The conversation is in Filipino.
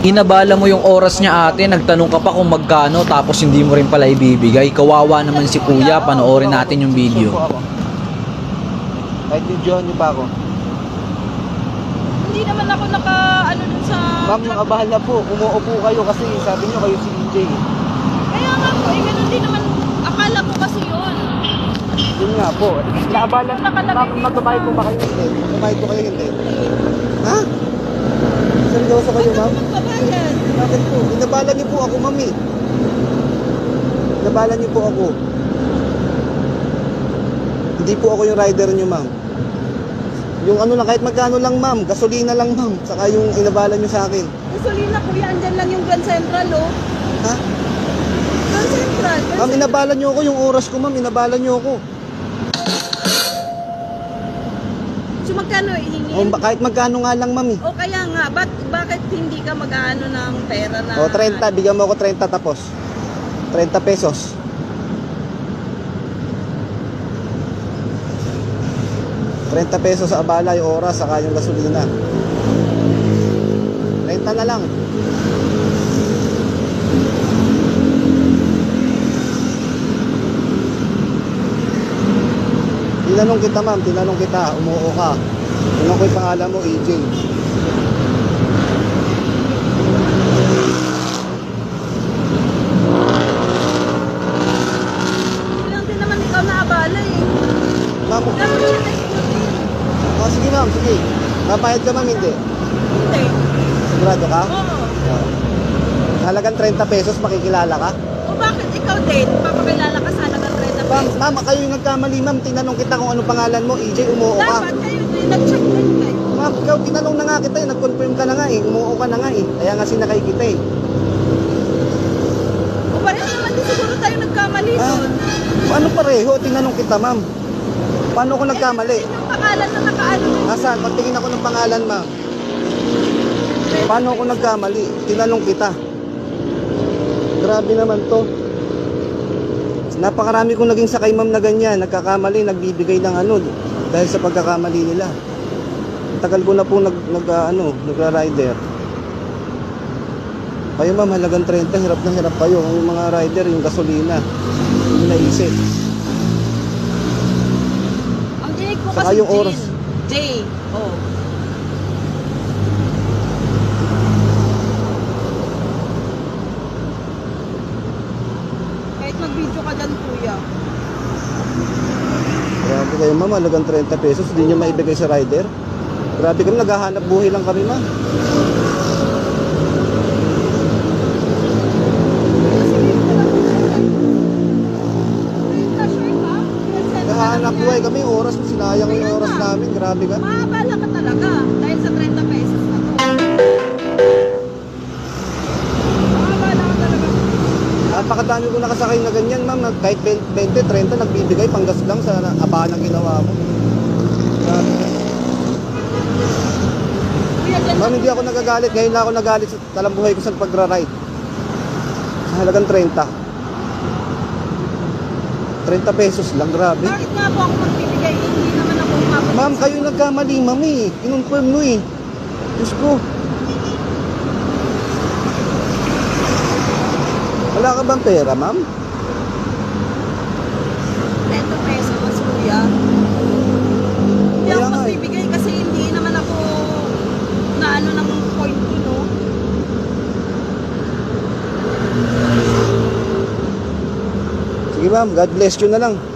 Inabala mo yung oras niya ate, nagtanong ka pa kung magkano tapos hindi mo rin pala ibibigay. Kawawa naman si kuya, panoorin natin yung video. Kahit videohan niyo pa ako. Hindi naman ako naka, ano dun sa... Ma'am, yung abahal na po. Umuupo kayo kasi sabi niyo kayo si EJ. Kaya nga po, eh, ganun din naman. Akala ko kasi yun. Yun nga po. Naabalan. Nakalagay Ma'am, dito, magbabayad po ba kayo hindi? Magbabayad po kayo hindi? Ha? Seryoso kayo, ma'am? Magbabayad. Bakit po? Inabalan niyo po ako, ma'am eh. Inabalan niyo po ako. Hindi po ako yung rider niyo, ma'am. Yung ano lang, kahit magkano lang, ma'am. Gasolina lang, ma'am. Saka yung inabalan niyo sa akin. Gasolina kuya, andyan lang yung Grand Central, oh. Ha? Grand Central. Grand Ma'am, inabalan niyo ako. Yung oras ko, ma'am. Inabalan niyo ako. Magkano ihingin? O, ba- kahit magkano nga lang, ma'am eh. O kaya nga, ba't, bakit hindi ka mag-ano ng pera na... O, 30. Bigyan mo ako 30 tapos. 30 pesos. Trenta pesos sa abala yung oras saka yung gasolina. 30 na lang. Tinanong kita ma'am, tinanong kita, umuo ka. Tinanong ko yung pangalan mo, EJ. Lang din naman ikaw naabala eh. Ma'am, Dapat siya na oh, sige ma'am, sige. Papayad ka ma'am, hindi. Hindi. Sigurado ka? Oo. Halagang 30 pesos, makikilala ka? O bakit ikaw din? Papakilala ka sana ng 30 Ma'am, ma'am, kayo yung nagkamali ma'am. Tinanong kita kung ano pangalan mo. EJ, umuo ka. Dapat kayo din nag-check din kayo. Ma'am, ikaw tinanong na nga kita eh. Nag-confirm ka na nga eh. Umuo ka na nga eh. Kaya nga sinakay kita eh. O pareho naman din siguro tayo nagkamali Ah, doon. ano pareho? Tinanong kita ma'am. Paano ako nagkamali? Yung pangalan na nakaano. Nasaan? Pagtingin ako ng pangalan ma'am. Paano ako nagkamali? Tinanong kita. Grabe naman to. Napakarami kong naging sakay ma'am na ganyan. Nagkakamali, nagbibigay ng ano. Dahil sa pagkakamali nila. Tagal ko na po nag, nag ah, ano, nagra-rider. Kayo ma'am, halagang 30, hirap na hirap kayo. Yung mga rider, yung gasolina. Yung naisip. Ang dinig ko Saka kasi yung oras. J. Oh. Kahit mag-video ka dyan, kuya. Grabe kayo ma'am, halagang 30 pesos, hindi nyo maibigay sa rider. Grabe kami, naghahanap buhay lang kami ma'am. Naghahanap buhay kami, oras mo, sinayang yung oras namin. Grabe ka. Maabala ka talaga dahil sa 30 pesos Napakadami ko nakasakay na ganyan ma'am, na kahit 20, 30 nagbibigay panggas lang sa abahan ng ginawa mo. Dyan Ma'am, hindi ako nagagalit. Ngayon lang ako nagalit sa talambuhay ko sa pagra-ride. Sa halagang 30. 30 pesos lang, grabe. Bakit nga po ako magbibigay? Hindi naman ako umabot. Ma'am, kayo nagkamali, ma'am eh. Kinonfirm mo eh. Diyos ko. Wala ka bang pera, ma'am? 30 pesos, kuya. Hindi Kaya ako nga eh. magbibigay kasi hindi naman ako na ano ng point ko, no? Sige ma'am, God bless you na lang.